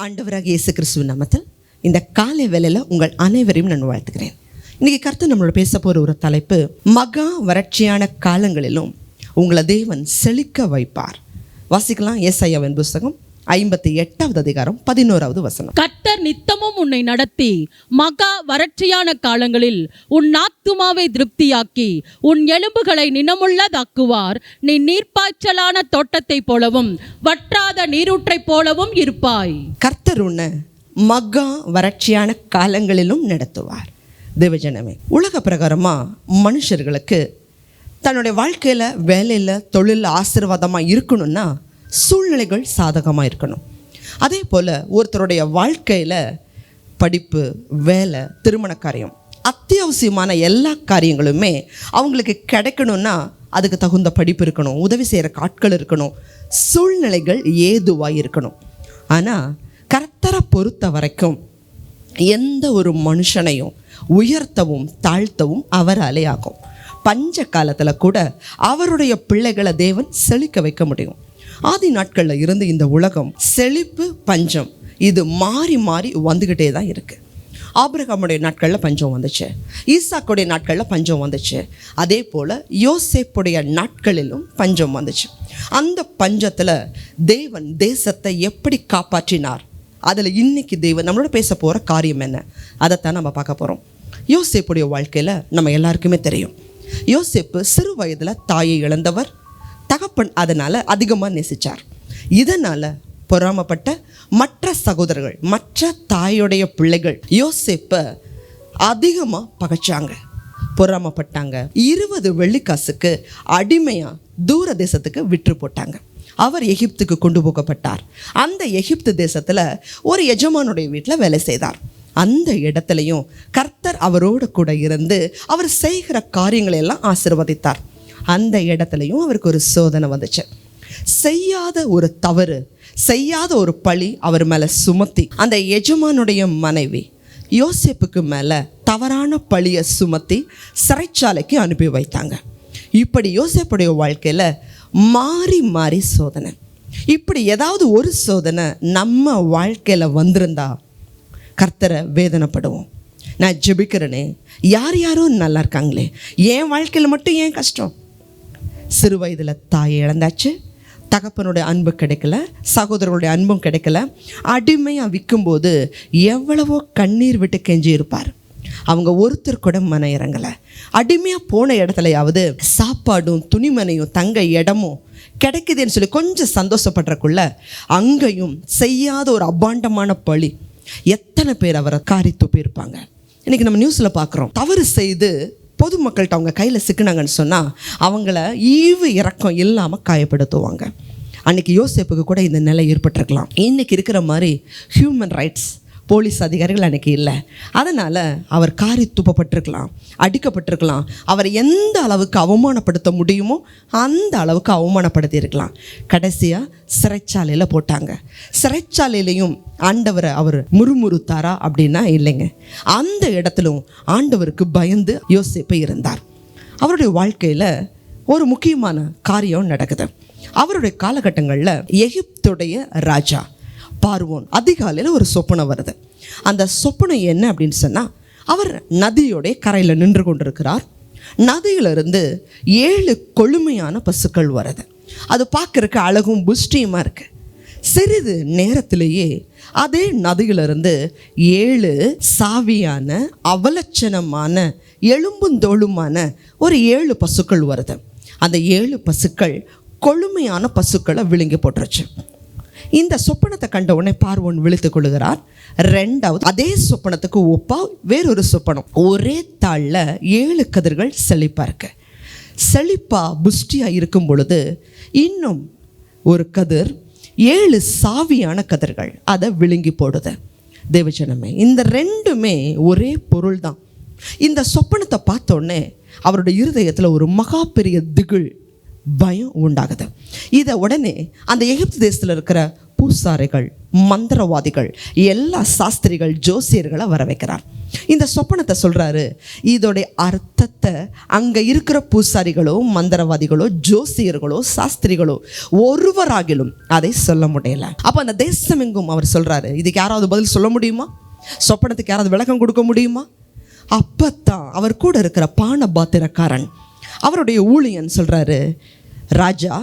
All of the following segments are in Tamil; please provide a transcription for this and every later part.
ஆண்டவராக இயேசு கிறிஸ்துவ நாமத்தில் இந்த காலை வேலையில் உங்கள் அனைவரையும் நான் வாழ்த்துக்கிறேன் இன்னைக்கு கருத்து நம்மளோட பேச போகிற ஒரு தலைப்பு மகா வறட்சியான காலங்களிலும் உங்களை தேவன் செழிக்க வைப்பார். வாசிக்கலாம் ஏசாயாவின் புஸ்தகம் ஐம்பத்தி எட்டாவது அதிகாரம் பதினோராவது வசனம். கர்த்தர் நித்தமும் உன்னை நடத்தி மகா வறட்சியான காலங்களில் உன் ஆத்துமாவை திருப்தியாக்கி உன் எலும்புகளை நினமுள்ளதாக்குவார். நீ நீர்ப்பாய்ச்சலான தோட்டத்தைப் போலவும் வற்றாத நீரூற்றைப் போலவும் இருப்பாய். கர்த்தர் உன்னை மகா வறட்சியான காலங்களிலும் நடத்துவார். தேவஜனமே உலக பிரகாரமாக மனுஷர்களுக்கு தன்னுடைய வாழ்க்கையில் வேலையில் தொழிலில் ஆசீர்வாதமாக இருக்கணும்னா சூழ்நிலைகள் சாதகமாக இருக்கணும். அதே போல் ஒருத்தருடைய வாழ்க்கையில் படிப்பு வேலை திருமண காரியம் அத்தியாவசியமான எல்லா காரியங்களுமே அவங்களுக்கு கிடைக்கணும்னா அதுக்கு தகுந்த படிப்பு இருக்கணும் உதவி செய்கிற ஆட்கள் இருக்கணும் சூழ்நிலைகள் ஏதுவாக இருக்கணும். ஆனால் கர்த்தரை பொறுத்த வரைக்கும் எந்த ஒரு மனுஷனையும் உயர்த்தவும் தாழ்த்தவும் அவராலே ஆகும். பஞ்ச காலத்தில் கூட அவருடைய பிள்ளைகளை தேவன் செழிக்க வைக்க முடியும். ஆதி நாட்களில் இருந்து இந்த உலகம் செழிப்பு பஞ்சம். இது மாறி மாறி வந்துக்கிட்டே தான் இருக்குது ஆபிரகாமுடைய நாட்களில் பஞ்சம் வந்துச்சு. ஈசாக்குடைய நாட்களில் பஞ்சம் வந்துச்சு. அதே போல் யோசேப்புடைய நாட்களிலும் பஞ்சம் வந்துச்சு. அந்த பஞ்சத்தில் தேவன் தேசத்தை எப்படி காப்பாற்றினார்? அதில் இன்னைக்கு தேவன் நம்மளோட பேச போகிற காரியம் என்ன? அதைத்தான் நம்ம பார்க்க போகிறோம் யோசேப்புடைய வாழ்க்கையில் நம்ம எல்லாருக்குமே தெரியும். யோசேப்பு சிறு வயதில் தாயை இழந்தவர் தகப்பன் அதனால் அதிகமாக நேசித்தார் இதனால் பொறாமப்பட்ட மற்ற சகோதரர்கள் மற்ற தாயுடைய பிள்ளைகள் யோசிப்பை அதிகமாக பகைச்சாங்க பொறாமப்பட்டாங்க. இருபது வெள்ளிக்காசுக்கு அடிமையாக தூர தேசத்துக்கு விற்று போட்டாங்க. அவர் எகிப்துக்கு கொண்டு போகப்பட்டார் அந்த எகிப்து தேசத்தில் ஒரு எஜமானுடைய வீட்டில் வேலை செய்தார். அந்த இடத்துலையும் கர்த்தர் அவரோடு கூட இருந்து அவர் செய்கிற காரியங்களை எல்லாம் ஆசீர்வதித்தார். அந்த இடத்துலையும் அவருக்கு ஒரு சோதனை வந்துச்சு. செய்யாத ஒரு தவறு செய்யாத ஒரு பழி அவர் மேலே சுமத்தி அந்த எஜமானுடைய மனைவி யோசிப்புக்கு மேலே தவறான பழியை சுமத்தி சிறைச்சாலைக்கு அனுப்பி வைத்தாங்க. இப்படி யோசிப்புடைய வாழ்க்கையில் மாறி மாறி சோதனை. இப்படி ஏதாவது ஒரு சோதனை நம்ம வாழ்க்கையில் வந்திருந்தா கர்த்தரை வேதனைப்படுவோம். நான் ஜெபிக்கிறேனே. யார் யாரும் நல்லா இருக்காங்களே. என் வாழ்க்கையில் மட்டும் ஏன் கஷ்டம்? சிறு வயதில் தாயை இழந்தாச்சு. தகப்பனுடைய அன்பு கிடைக்கல சகோதரர்களுடைய அன்பும் கிடைக்கல. அடிமையாக விற்கும்போது எவ்வளவோ கண்ணீர் விட்டு கெஞ்சி இருப்பார். அவங்க ஒருத்தர் கூட மன இறங்கலை. அடிமையாக போன இடத்துலையாவது சாப்பாடும் துணிமனையும் தங்க இடமும் கிடைக்குதுன்னு சொல்லி கொஞ்சம் சந்தோஷப்படுறக்குள்ள அங்கேயும் செய்யாத ஒரு அபாண்டமான பழி. எத்தனை பேர் அவரை காரி துப்பியிருப்பாங்க. இன்றைக்கி நம்ம நியூஸில் பார்க்குறோம் தவறு செய்து பொதுமக்கள்கிட்ட அவங்க கையில் சிக்கினாங்கன்னு சொன்னால் அவங்கள ஈவு இறக்கம் இல்லாமல் காயப்படுத்துவாங்க. அன்றைக்கி யோசேப்புக்கு கூட இந்த நிலை ஏற்பட்டிருக்கலாம். இன்னைக்கு இருக்கிற மாதிரி ஹியூமன் ரைட்ஸ் போலீஸ் அதிகாரிகள் அன்னைக்கு இல்லை. அதனால் அவர் காரி துப்பப்பட்டிருக்கலாம் அடிக்கப்பட்டிருக்கலாம். அவர் எந்த அளவுக்கு அவமானப்படுத்த முடியுமோ அந்த அளவுக்கு அவமானப்படுத்தியிருக்கலாம். கடைசியாக சிறைச்சாலையில் போட்டாங்க. சிறைச்சாலையிலையும் ஆண்டவரை அவர் முறுமுறுத்தாரா அப்படின்னா இல்லைங்க. அந்த இடத்துலும் ஆண்டவருக்கு பயந்து யோசிப்பு இருந்தார். அவருடைய வாழ்க்கையில் ஒரு முக்கியமான காரியம் நடக்குது. அவருடைய காலகட்டங்களில் எகிப்துடைய ராஜா பார்வோன். அதிகாலையில் ஒரு சொப்பனை வருது. அந்த சொப்பனை என்ன அப்படின்னு சொன்னால் அவர் நதியோடைய கரையில் நின்று கொண்டிருக்கிறார். நதியிலிருந்து ஏழு கொழுமையான பசுக்கள் வருது. அது பார்க்குறக்கு அழகும் புஷ்டியுமாக இருக்குது சிறிது நேரத்திலேயே அதே நதியிலிருந்து ஏழு சாவியான அவலட்சணமான எலும்புந்தோளுமான ஒரு ஏழு பசுக்கள் வருது. அந்த ஏழு பசுக்கள் கொழுமையான பசுக்களை விழுங்கி போட்டுருச்சு. இந்த சொப்பனத்தை கண்ட உடனே பார்வோன் விழித்துக் கொள்கிறார் ரெண்டாவது அதே சொப்பனத்துக்கு ஒப்பா வேறொரு சொப்பனம். ஒரே தாளில் ஏழு கதிர்கள் செழிப்பாக இருக்கு. செழிப்பா புஷ்டியா இருக்கும் பொழுது இன்னும் ஒரு கதிர் ஏழு சாவியான கதிர்கள் அதை விழுங்கி போடுது. தேவஜனமே இந்த ரெண்டுமே ஒரே பொருள் தான் இந்த சொப்பனத்தை பார்த்த உடனே அவருடைய இருதயத்தில் ஒரு மகா பெரிய திகில் பயம் உண்டாகுது. இதை உடனே அந்த எகிப்து தேசத்தில் இருக்கிற பூசாரிகள் மந்திரவாதிகள் எல்லா சாஸ்திரிகள் ஜோசியர்களை வர வைக்கிறார் இந்த சொப்பனத்தை சொல்கிறாரு இதோடைய அர்த்தத்தை அங்கே இருக்கிற பூசாரிகளோ மந்திரவாதிகளோ ஜோசியர்களோ சாஸ்திரிகளோ ஒருவராகிலும் அதை சொல்ல முடியல. அப்போ அந்த தேசம் எங்கும் அவர் சொல்கிறாரு இதுக்கு யாராவது பதில் சொல்ல முடியுமா? சொப்பனத்துக்கு யாராவது விளக்கம் கொடுக்க முடியுமா? அப்பத்தான் அவர் கூட இருக்கிற பான பாத்திரக்காரன் அவருடைய ஊழியன் சொல்கிறாரு ராஜா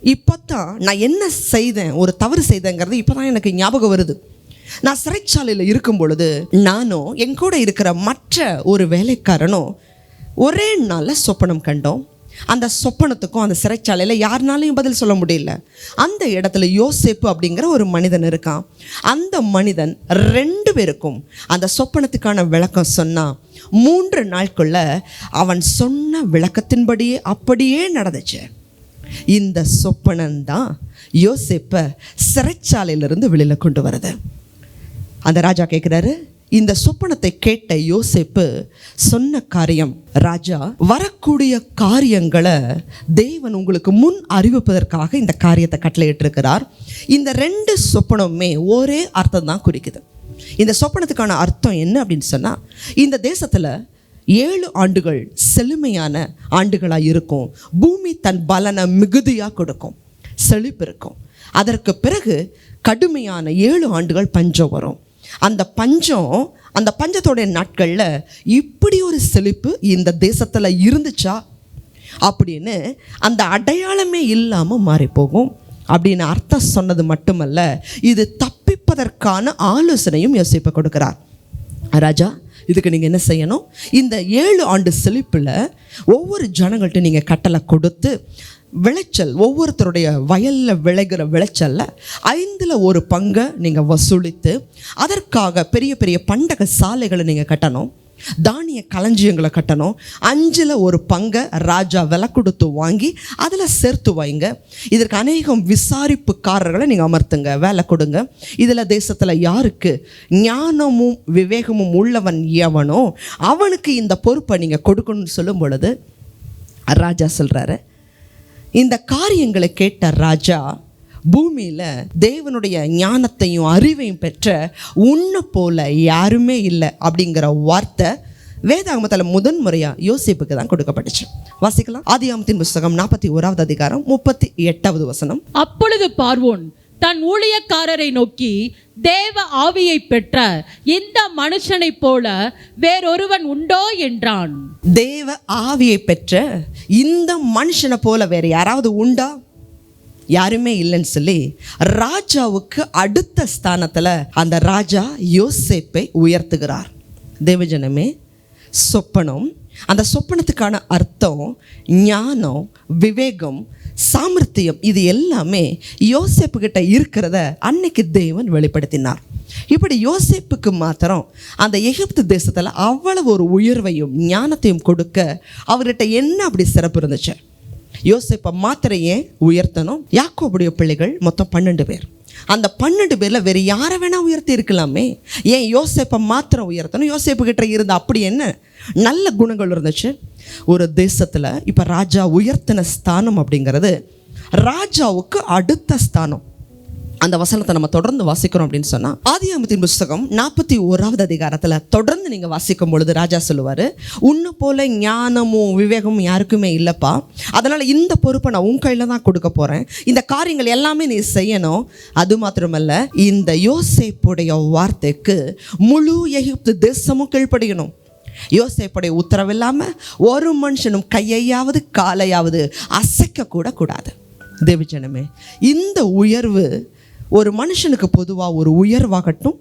இப்போத்தான் நான் என்ன செய்தேன்? ஒரு தவறு செய்தேங்கிறது இப்போ தான் எனக்கு ஞாபகம் வருது. நான் சிறைச்சாலையில் இருக்கும் பொழுது நானும் என் கூட இருக்கிற மற்ற ஒரு வேலைக்காரனும் ஒரே நாளில் சொப்பனம் கண்டோம். அந்த சொப்பனத்துக்கும் அந்த சிறைச்சாலையில் யாருனாலையும் பதில் சொல்ல முடியல. அந்த இடத்துல யோசேப்பு அப்படிங்கிற ஒரு மனிதன் இருக்கான். அந்த மனிதன் ரெண்டு பேருக்கும் அந்த சொப்பனத்துக்கான விளக்கம் சொன்னான் மூன்று நாட்குள்ள அவன் சொன்ன விளக்கத்தின்படியே அப்படியே நடந்துச்சு. இந்த சொப்பனன் தான் யோசேப்பை சிறைச்சாலையிலிருந்து வெளியில் கொண்டு வருது அந்த ராஜா கேட்குறாரு இந்த சொப்பனத்தை கேட்ட யோசிப்பு சொன்ன காரியம் ராஜா வரக்கூடிய காரியங்களை தேவன் உங்களுக்கு முன் அறிவிப்பதற்காக இந்த காரியத்தை கட்டளையிட்டிருக்கிறார். இந்த ரெண்டு சொப்பனமுமே ஒரே அர்த்தம் தான் குறிக்குது. இந்த சொப்பனத்துக்கான அர்த்தம் என்ன அப்படின்னு சொன்னால் இந்த தேசத்தில் ஏழு ஆண்டுகள் செழுமையான ஆண்டுகளாக இருக்கும். பூமி தன் பலனை மிகுதியாக கொடுக்கும். செழிப்பு இருக்கும். அதற்கு பிறகு கடுமையான ஏழு ஆண்டுகள் பஞ்சம் வரும். அந்த பஞ்சம் அந்த பஞ்சத்தோடைய நாட்களில் இப்படி ஒரு செழிப்பு இந்த தேசத்தில் இருந்துச்சா? அப்படின்னு அந்த அடையாளமே இல்லாமல் மாறிப்போகும். அப்படின்னு அர்த்தம் சொன்னது மட்டுமல்ல இது தப்பிப்பதற்கான ஆலோசனையும் யோசிப்ப கொடுக்கிறார். ராஜா இதுக்கு நீங்கள் என்ன செய்யணும்? இந்த ஏழு ஆண்டு செழிப்பில் ஒவ்வொரு ஜனங்கள்ட்ட நீங்கள் கட்டளை கொடுத்து விளைச்சல் ஒவ்வொருத்தருடைய வயலில் விளைகிற விளைச்சலில் ஐந்தில் ஒரு பங்கை நீங்கள் வசூலித்து அதற்காக பெரிய பெரிய பண்டக சாலைகளை நீங்கள் கட்டணும் தானிய களஞ்சியங்களை கட்டணும் அஞ்சில் ஒரு பங்கை ராஜா விலை கொடுத்து வாங்கி அதில் சேர்த்து வைங்க. இதற்கு அநேகம் விசாரிப்புக்காரர்களை நீங்கள் அமர்த்துங்க வேலை கொடுங்க. இதில் தேசத்தில் யாருக்கு ஞானமும் விவேகமும் உள்ளவன் எவனோ அவனுக்கு இந்த பொறுப்பை நீங்கள் கொடுக்கணும்னு சொல்லும் பொழுது ராஜா சொல்கிறாரு இந்த காரியங்களை கேட்ட ராஜா பூமியில் தேவனுடைய ஞானத்தையும் அறிவையும் பெற்ற உன்னை போல யாருமே இல்லை அப்படிங்கிற வார்த்தை வேதாகமத்தில் முதன் முறையாக யோசிப்புக்கு தான் கொடுக்கப்பட்டுச்சு. வாசிக்கலாம். ஆதியாமத்தின் புஸ்தகம் நாற்பத்தி ஓராவது அதிகாரம் முப்பத்தி எட்டாவது வசனம். அப்பொழுது பார்வோன் தன் ஊழியக்காரரை நோக்கி தேவ ஆவியை பெற்ற இந்த மனுஷனைப் போல வேறொருவன் உண்டோ? என்றான். தேவ ஆவியை பெற்ற இந்த மனுஷனை போல வேற யாராவது உண்டா? யாருமே இல்லைன்னு சொல்லி ராஜாவுக்கு அடுத்த ஸ்தானத்தில் அந்த ராஜா யோசேப்பை உயர்த்துகிறார். தேவஜனமே சொப்பனம். அந்த சொப்பனத்துக்கான அர்த்தம் ஞானம் விவேகம் சாமர்த்தியம் இது எல்லாமே யோசிப்பு கிட்ட இருக்கிறத அன்னைக்கு தேவன் வெளிப்படுத்தினார். இப்படி யோசேப்புக்கு மாத்திரம் அந்த எகிப்து தேசத்தில் அவ்வளவு ஒரு உயர்வையும் ஞானத்தையும் கொடுக்க அவர்கிட்ட என்ன அப்படி சிறப்பு இருந்துச்சு? யோசேப்பை மாத்திரை ஏன் உயர்த்தணும். யாக்கோபுடைய பிள்ளைகள் மொத்தம் பன்னெண்டு பேர். அந்த பன்னெண்டு பேரில் வேறு யாரை வேணால் உயர்த்தி இருக்கலாமே? ஏன் யோசேப்பை மாத்திரம் உயர்த்தணும்? யோசிப்பு கிட்ட இருந்த அப்படி என்ன? நல்ல குணங்கள் இருந்துச்சு. ஒரு தேசத்தில் இப்போ ராஜா உயர்த்தின ஸ்தானம் அப்படிங்கிறது ராஜாவுக்கு அடுத்த ஸ்தானம். அந்த வசனத்தை நம்ம தொடர்ந்து வாசிக்கிறோம் அப்படின்னு சொன்னால் ஆதியாமத்தின் புஸ்தகம் நாற்பத்தி ஓராவது அதிகாரத்தில் தொடர்ந்து நீங்கள் வாசிக்கும் பொழுது ராஜா சொல்லுவார் உன்னை போல ஞானமும் விவேகமும் யாருக்குமே இல்லைப்பா. அதனால் இந்த பொறுப்பை நான் உன் கையில் தான் கொடுக்க போகிறேன் இந்த காரியங்கள் எல்லாமே நீ செய்யணும். அது மாத்திரமல்ல இந்த யோசேப்புடைய வார்த்தைக்கு முழு எகிப்து தேசமும் கீழ்ப்படியணும். யோசேப்புடைய உத்தரவில்லாமல் ஒரு மனுஷனும் கையையாவது காலையாவது அசைக்க கூட கூடாது தேவஜனமே இந்த உயர்வு ஒரு மனுஷனுக்கு பொதுவாக ஒரு உயர்வாகட்டும்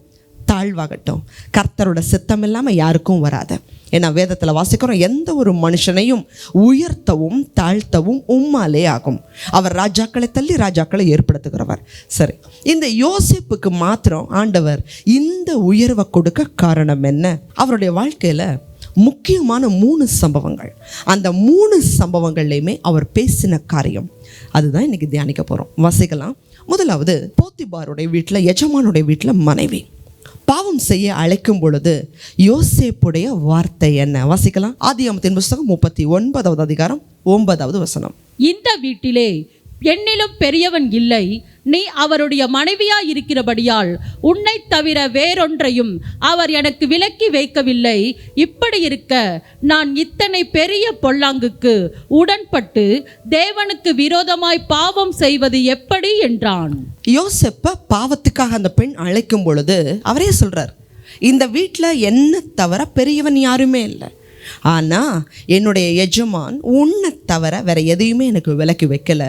தாழ்வாகட்டும். கர்த்தரோட சித்தம் இல்லாமல் யாருக்கும் வராது. ஏன்னா வேதத்தில் வாசிக்கிறோம் எந்த ஒரு மனுஷனையும் உயர்த்தவும் தாழ்த்தவும் உம்மாலே ஆகும். அவர் ராஜாக்களை தள்ளி ராஜாக்களை ஏற்படுத்துகிறவர். சரி இந்த யோசிப்புக்கு மாத்திரம் ஆண்டவர் இந்த உயர்வை கொடுக்க காரணம் என்ன? அவருடைய வாழ்க்கையில் முக்கியமான மூணு சம்பவங்கள். அந்த மூணு சம்பவங்கள்லையுமே அவர் பேசின காரியம். அதுதான் இன்றைக்கி தியானிக்க போகிறோம் வாசிக்கலாம். முதலாவது போத்திபாருடைய வீட்டில் எஜமானுடைய வீட்டில் மனைவி. பாவம் செய்ய அழைக்கும் பொழுது யோசேப்புடைய வார்த்தை என்ன? வாசிக்கலாம். ஆதியாமத்தின் புஸ்தகம் முப்பத்தி ஒன்பதாவது அதிகாரம் ஒன்பதாவது வசனம். இந்த வீட்டிலே என்னிலும் பெரியவன் இல்லை. நீ அவருடைய மனைவியா இருக்கிறபடியால் உன்னை தவிர வேறொன்றையும் அவர் எனக்கு விலக்கி வைக்கவில்லை. இப்படி இருக்க நான் இத்தனை பெரிய பொல்லாங்குக்கு உடன்பட்டு தேவனுக்கு விரோதமாய் பாவம் செய்வது எப்படி என்றான். யோசப்ப பாவத்துக்காக அந்த பெண் அழைக்கும் பொழுது அவரே சொல்றார் இந்த வீட்டில் என்ன தவிர பெரியவன் யாருமே இல்லை. ஆனால் என்னுடைய எஜமான் உன்னை தவிர வேற எதையுமே எனக்கு விலக்கி வைக்கல.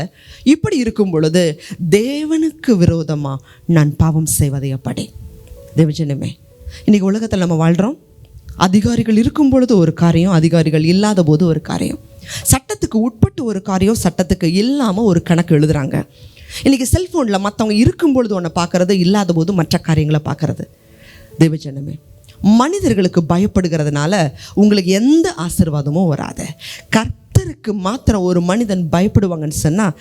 இப்படி இருக்கும் பொழுது தேவனுக்கு விரோதமாக நான் பாவம் செய்வதை அப்படி. தேவஜனமே இன்றைக்கி உலகத்தில் நம்ம வாழ்கிறோம் அதிகாரிகள் இருக்கும் பொழுது ஒரு காரியம் அதிகாரிகள் இல்லாத போது ஒரு காரியம். சட்டத்துக்கு உட்பட்டு ஒரு காரியம் சட்டத்துக்கு இல்லாமல் ஒரு கணக்கு எழுதுகிறாங்க இன்றைக்கி செல்ஃபோனில் மற்றவங்க இருக்கும் பொழுது ஒன்று பார்க்கறது இல்லாத போது மற்ற காரியங்களை பார்க்குறது. தேவஜனமே மனிதர்களுக்கு பயப்படுகிறதுனால உங்களுக்கு எந்த ஆசீர்வாதமும் வராது. கர்த்தருக்கு மாத்திரம் ஒரு மனிதன் பயப்படுவாங்கன்னு சொன்னால்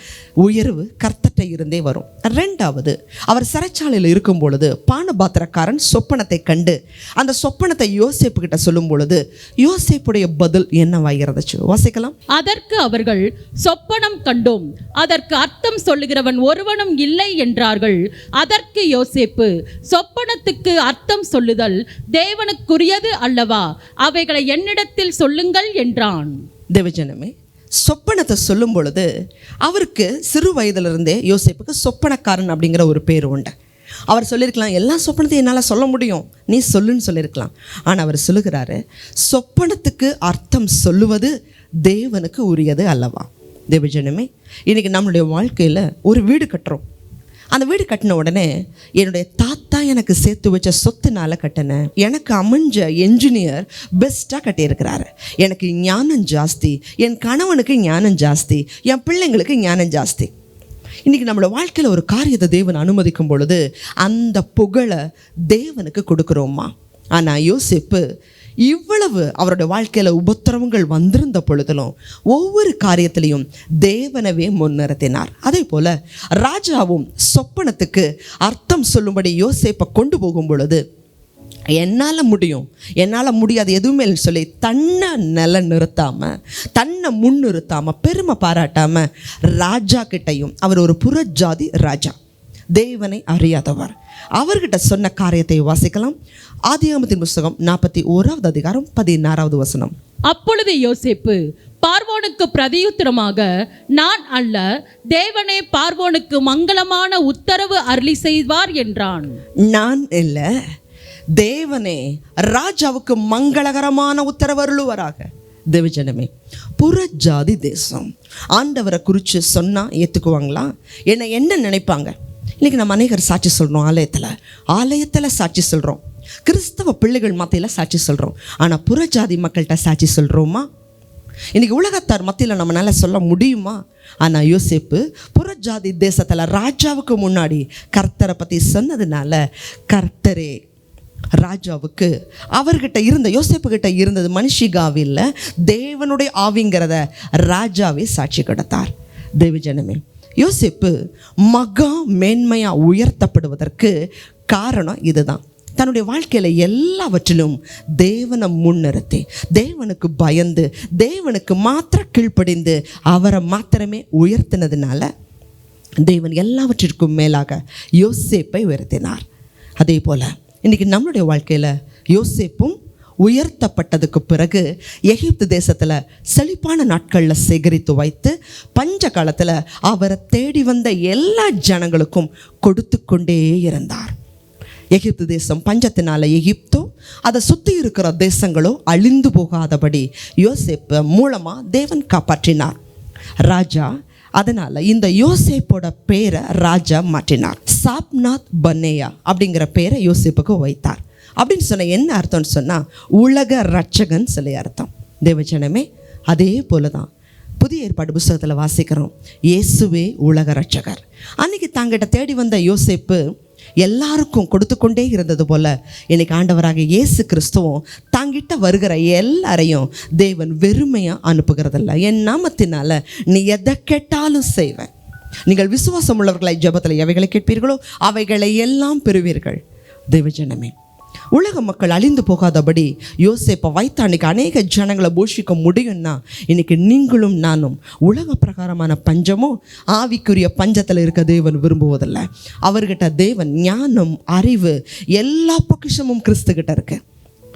உயர்வு கர்த்தர்ட்ட இருந்தே வரும். ரெண்டாவது அவர் சிறைச்சாலையில் இருக்கும் பொழுது பானபாத்திரக்காரன் சொப்பனத்தை கண்டு அந்த சொப்பனத்தை யோசேப்பு கிட்ட சொல்லும் பொழுது யோசேப்புடைய பதில் என்னவாகிறதுச்சு வாசிக்கலாம். அதற்கு அவர்கள் சொப்பனம் கண்டோம். அதற்கு அர்த்தம் சொல்லுகிறவன் ஒருவனும் இல்லை என்றார்கள். அதற்கு யோசேப்பு சொப்பனத்துக்கு அர்த்தம் சொல்லுதல் தேவனுக்குரியது அல்லவா? அவைகளை என்னிடத்தில் சொல்லுங்கள் என்றான். தேவஜனமே சொப்பனத்தை சொல்லும் பொழுது அவருக்கு சிறு வயதிலிருந்தே யோசிப்புக்கு சொப்பனக்காரன் அப்படிங்கிற ஒரு பேர் உண்டு. அவர் சொல்லியிருக்கலாம் எல்லா சொப்பனத்தையும் என்னால் சொல்ல முடியும். நீ சொல்லுன்னு சொல்லியிருக்கலாம். ஆனால் அவர் சொல்லுகிறாரு சொப்பனத்துக்கு அர்த்தம் சொல்லுவது தேவனுக்கு உரியது அல்லவா? தேவஜனமே இன்றைக்கி நம்மளுடைய வாழ்க்கையில் ஒரு வீடு கட்டுறோம். அந்த வீடு கட்டின உடனே என்னுடைய தாத்தா எனக்கு சேர்த்து வச்ச சொத்துனால கட்டினேன் எனக்கு அமைஞ்ச என்ஜினியர் பெஸ்ட்டாக கட்டியிருக்கிறாரு. எனக்கு ஞானம் ஜாஸ்தி என் கணவனுக்கு ஞானம் ஜாஸ்தி என் பிள்ளைங்களுக்கு ஞானம் ஜாஸ்தி. இன்றைக்கி நம்மளோட வாழ்க்கையில் ஒரு காரியத்தை தேவன் அனுமதிக்கும் பொழுது அந்த புகழை தேவனுக்கு கொடுக்குறோமா ஆனால் யோசிப்பு இவ்வளவு அவரோட வாழ்க்கையில் உபத்திரவங்கள் வந்திருந்த பொழுதிலும் ஒவ்வொரு காரியத்திலையும் தேவனவே முன்னிறுத்தினார். அதே போல் ராஜாவும் சொப்பனத்துக்கு அர்த்தம் சொல்லும்படி யோசிப்பை கொண்டு போகும் பொழுது என்னால் முடியும். என்னால் முடியாது எதுவுமே சொல்லி தன்னை நில நிறுத்தாமல் தன்னை முன் நிறுத்தாமல் பெருமை பாராட்டாமல் ராஜா கிட்டையும் அவர் ஒரு புறஜாதி ராஜா. தேவனை அறியாதவர். அவர்கிட்ட சொன்ன காரியத்தை வாசிக்கலாம். ஆதியாமத்தின் புஸ்தகம் நாற்பத்தி ஓராவது அதிகாரம் பதினாறாவது வசனம். அப்பொழுது யோசேப்பு பார்வோனுக்கு பிரதியுத்தரமாக நான் அல்ல தேவனே பார்வோனுக்கு மங்களமான உத்தரவு அருளி செய்வார் என்றான். நான் இல்லை தேவனே ராஜாவுக்கு மங்களகரமான உத்தரவருளுவராக தேவஜனமே புறஜாதி தேசம். ஆண்டவரை குறித்து சொன்னால் ஏற்றுக்குவாங்களா என்னை என்ன நினைப்பாங்க? இன்றைக்கி நம்ம அநேகர் சாட்சி சொல்கிறோம் ஆலயத்தில். ஆலயத்தில் சாட்சி சொல்கிறோம் கிறிஸ்தவ பிள்ளைகள் மத்தியில் சாட்சி சொல்கிறோம் ஆனால் புறஜாதி மக்கள்கிட்ட சாட்சி சொல்கிறோமா இன்றைக்கி உலகத்தார் மத்தியில் நம்மளால சொல்ல முடியுமா? ஆனால் யோசேப்பு புறஜாதி தேசத்தில் ராஜாவுக்கு முன்னாடி கர்த்தரை பற்றி சொன்னதுனால கர்த்தரே ராஜாவுக்கு அவர்கிட்ட இருந்த யோசேப்பு கிட்ட இருந்தது மனுஷிகாவில் தேவனுடைய ஆவிங்கிறத ராஜாவே சாட்சி கொடுத்தார். தேவஜனமே யோசேப்பு மகா மேன்மையாக உயர்த்தப்படுவதற்கு காரணம் இதுதான். தன்னுடைய வாழ்க்கையில் எல்லாவற்றிலும் தேவனை முன்னிறுத்தி தேவனுக்கு பயந்து தேவனுக்கு மாத்திர கீழ்ப்படிந்து அவரை மாத்திரமே உயர்த்தினதுனால தேவன் எல்லாவற்றிற்கும் மேலாக யோசேப்பை உயர்த்தினார். அதே போல் இன்றைக்கி நம்மளுடைய வாழ்க்கையில் யோசேப்பும் உயர்த்தப்பட்டதுக்கு பிறகு எகிப்து தேசத்தில் செழிப்பான நாட்களில் சேகரித்து வைத்து பஞ்ச காலத்தில் அவரை தேடி வந்த எல்லா ஜனங்களுக்கும் கொடுத்து கொண்டே இருந்தார். எகிப்து தேசம் பஞ்சத்தினால எகிப்தோ அதை சுற்றி இருக்கிற தேசங்களோ அழிந்து போகாதபடி யோசேப்பு மூலமாக தேவன் காப்பாற்றினார். ராஜா அதனால் இந்த யோசேப்போட பேரை ராஜா மாற்றினார். சாப்நாத் பன்னேயா அப்படிங்கிற பேரை யோசேப்புக்கு வைத்தார். அப்படின்னு சொன்ன என்ன அர்த்தம்னு சொன்னால் உலக ரட்சகன் சொல்லி அர்த்தம். தேவச்சனமே அதே போல தான் புதிய ஏற்பாடு புஸ்தகத்தில் வாசிக்கிறோம். இயேசுவே உலக ரட்சகர் அன்னைக்கு தாங்கிட்ட தேடி வந்த யோசிப்பு எல்லாருக்கும் கொடுத்து கொண்டே இருந்தது போல இன்னைக்கு ஆண்டவராக இயேசு கிறிஸ்துவும் தாங்கிட்ட வருகிற எல்லாரையும் தேவன் வெறுமையாக அனுப்புகிறதில்ல. என் நாமத்தினால நீ எதை கேட்டாலும் செய்வேன் நீங்கள் விசுவாசம் உள்ளவர்களை ஜெபத்தில் எவைகளை கேட்பீர்களோ அவைகளை எல்லாம் பெறுவீர்கள். தேவஜனமே உலக மக்கள் அழிந்து போகாதபடி யோசேப்பை வைத்த அநேக ஜனங்களை போஷிக்க முடியும்னா இன்னைக்கு நீங்களும் நானும் உலக பிரகாரமான பஞ்சமும் ஆவிக்குரிய பஞ்சத்தில் இருக்க தேவன் விரும்புவதில்லை. அவர்கிட்ட தேவன் ஞானம் அறிவு எல்லா பொக்கிஷமும் கிறிஸ்துக்கிட்ட இருக்கு.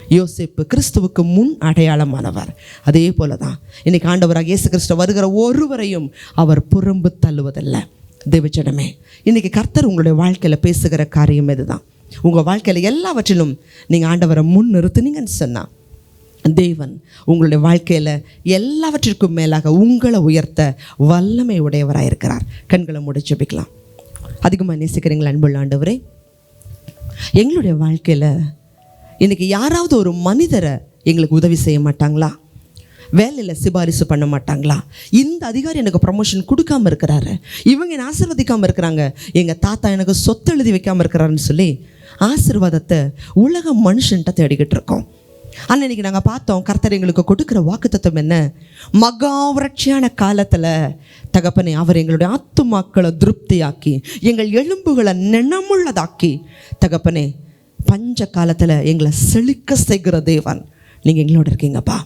யோசேப்பு கிறிஸ்துவுக்கு முன் அடையாளமானவர். அதே போல தான் இன்னைக்கு ஆண்டவராக இயேசு கிறிஸ்துவ வருகிற ஒருவரையும் அவர் புறம்பு தள்ளுவதில்லை. தேவச்சடமே இன்னைக்கு கர்த்தர் உங்களுடைய வாழ்க்கையில் பேசுகிற காரியம் இதுதான். உங்கள் வாழ்க்கையில் எல்லாவற்றிலும் நீங்கள் ஆண்டவரை முன் நிறுத்துனீங்கன்னு சொன்னால் தேவன் உங்களுடைய வாழ்க்கையில் எல்லாவற்றிற்கும் மேலாக உங்களை உயர்த்த வல்லமை உடையவராக இருக்கிறார். கண்களை முடிச்சுபிக்கலாம் அதிகமாக நேசிக்கிறீங்களா அன்புள்ள ஆண்டவரே? எங்களுடைய வாழ்க்கையில் இன்றைக்கி யாராவது ஒரு மனிதரை எங்களுக்கு உதவி செய்ய மாட்டாங்களா? வேலையில் சிபாரிசு பண்ண மாட்டாங்களா? இந்த அதிகாரி எனக்கு ப்ரமோஷன் கொடுக்காம இருக்கிறாரு. இவங்க என்னை ஆசிர்வதிக்காமல் இருக்கிறாங்க? எங்கள் தாத்தா எனக்கு சொத்து எழுதி வைக்காமல் இருக்கிறாருன்னு சொல்லி ஆசீர்வாதத்தை உலக மனுஷன்ட்ட தேடிக்கிட்டு இருக்கோம். ஆனால் இன்னைக்கு நாங்கள் பார்த்தோம் கர்த்தர் எங்களுக்கு கொடுக்குற வாக்குத்தத்தம் என்ன? மகாவரட்சியான காலத்தில் தகப்பனை அவர் எங்களுடைய ஆத்துமாக்களை திருப்தியாக்கி எங்கள் எலும்புகளை நினமுள்ளதாக்கி தகப்பனே பஞ்ச காலத்தில் எங்களை செழிக்க செய்கிற தேவன். நீங்கள் எங்களோட இருக்கீங்கப்பா.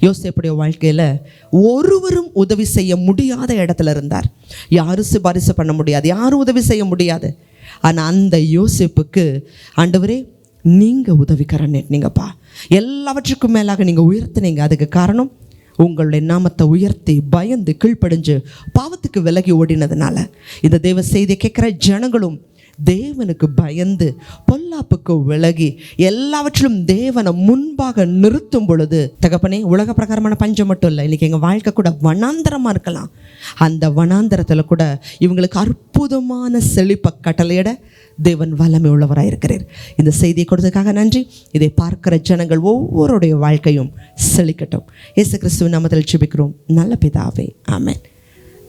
யோசிப்புடைய வாழ்க்கையில் ஒருவரும் உதவி செய்ய முடியாத இடத்துல இருந்தார். யாரும் சிபாரிசு பண்ண முடியாது யாரும் உதவி செய்ய முடியாது. ஆனால் அந்த யோசிப்புக்கு ஆண்டவரே நீங்கள் உதவிக்கரன் நீங்கப்பா. எல்லாவற்றுக்கும் மேலாக நீங்கள் உயர்த்தினீங்க. அதுக்கு காரணம் உங்களுடைய நாமத்தை உயர்த்தி பயந்து கீழ்ப்படிஞ்சு பாவத்துக்கு விலகி ஓடினதுனால. இந்த தேவ செய்தியை கேட்குற ஜனங்களும் தேவனுக்கு பயந்து பொல்லாப்புக்கு விலகி எல்லாவற்றிலும் தேவனை முன்பாக நிறுத்தும் பொழுது தகப்பனே உலக பிரகாரமான பஞ்சம் மட்டும் இல்லை இன்னைக்கு எங்கள் வாழ்க்கை கூட வனாந்தரமாக இருக்கலாம். அந்த வனாந்தரத்தில் கூட இவங்களுக்கு அற்புதமான செழிப்பை கட்டளையிட தேவன் வல்லமை உள்ளவராக இருக்கிறார். இந்த செய்தியை கொடுத்ததுக்காக நன்றி. இதை பார்க்கிற ஜனங்கள் ஒவ்வொருடைய வாழ்க்கையும் செழிக்கட்டும். இயேசு கிறிஸ்துவின் நாமத்தில் ஜெபிக்கிறோம். நல்ல பிதாவே. ஆமேன்.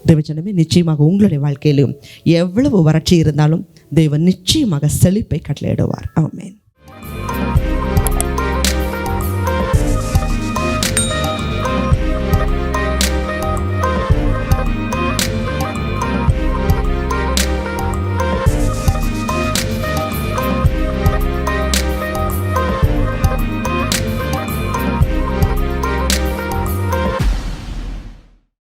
தேவஜனமே நிச்சயமாக உங்களுடைய வாழ்க்கையிலும் எவ்வளவு வறட்சி இருந்தாலும் தேவன் நிச்சயமாக செழிப்பை கட்டளையிடுவார். ஆமேன்.